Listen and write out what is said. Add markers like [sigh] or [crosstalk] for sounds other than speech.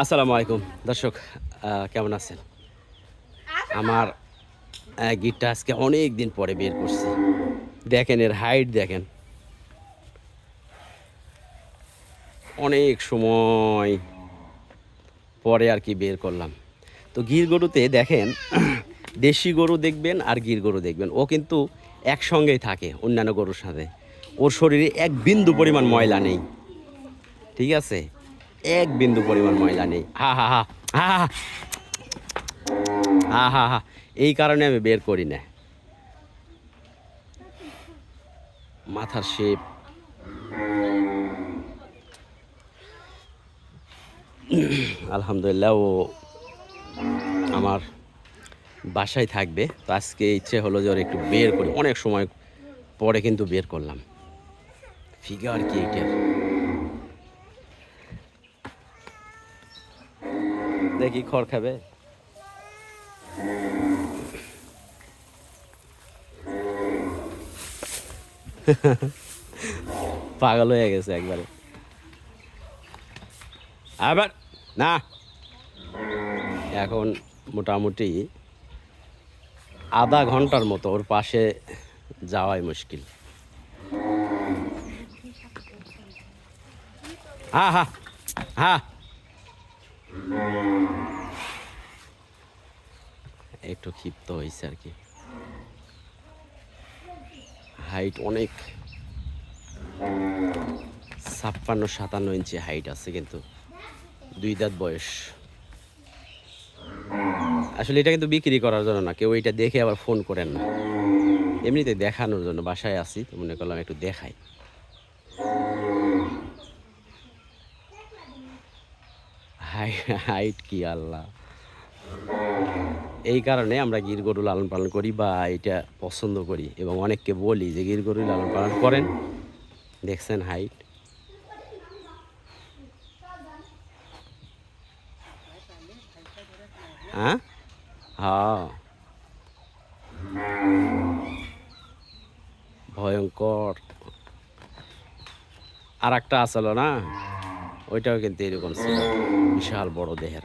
আসসালামু আলাইকুম। দর্শক কেমন আছেন? আমার গিটটা আজকে অনেক দিন পরে বের করছি। দেখেন, এর হাইট দেখেন। অনেক সময় পরে আর কি বের করলাম। তো গির গরুতে দেখেন, [clears throat] দেশি গরু দেখবেন আর গির গরু দেখবেন। ও কিন্তু একসঙ্গেই থাকে অন্যান্য গরুর সাথে। ওর শরীরে এক বিন্দু পরিমাণ ময়লা নেই। ঠিক আছে? এক বিন্দু পরিমাণ ময়লা নেই। হা হা হা হা হা। হা হা এই কারণে আমি বের করি না। মাথার শেপ আলহামদুলিল্লাহ, ও আমার বাসায় থাকবে। তো আজকে ইচ্ছে হলো যে ওর একটু বের করি। অনেক সময় পরে কিন্তু বের করলাম। ফিগার কি এটার দেখি খড় খাবে। পাগল হয়ে গেছে একবারে। আবার, না। এখন মোটামুটি আধা ঘণ্টার মতো ওর পাশে যাওয়াই মুশকিল। হ্যাঁ হ্যাঁ হ্যাঁ একটু ক্ষিপ্ত হয়েছে আর কি। হাইট অনেক। ছাপ্পান্ন, সাতান্ন ইঞ্চি হাইট আছে কিন্তু। দুই দাঁত বয়স। আসলে এটা কিন্তু বিক্রি করার জন্য না, কেউ এটা দেখে আবার ফোন করেন না। এমনিতে দেখানোর জন্য, বাসায় আসি তো মনে করলাম একটু দেখাই। হাইট কি আল্লাহ। এই কারণে আমরা গির গরু লালন পালন করি বা এটা পছন্দ করি এবং অনেককে বলি যে গির গরু লালন পালন করেন। দেখছেন হাইট। হ্যাঁ? হ্যাঁ। ভয়ঙ্কর। আর একটা আসলো না? ওইটাও কিন্তু এরকম ছিল। বিশাল বড় দেহের।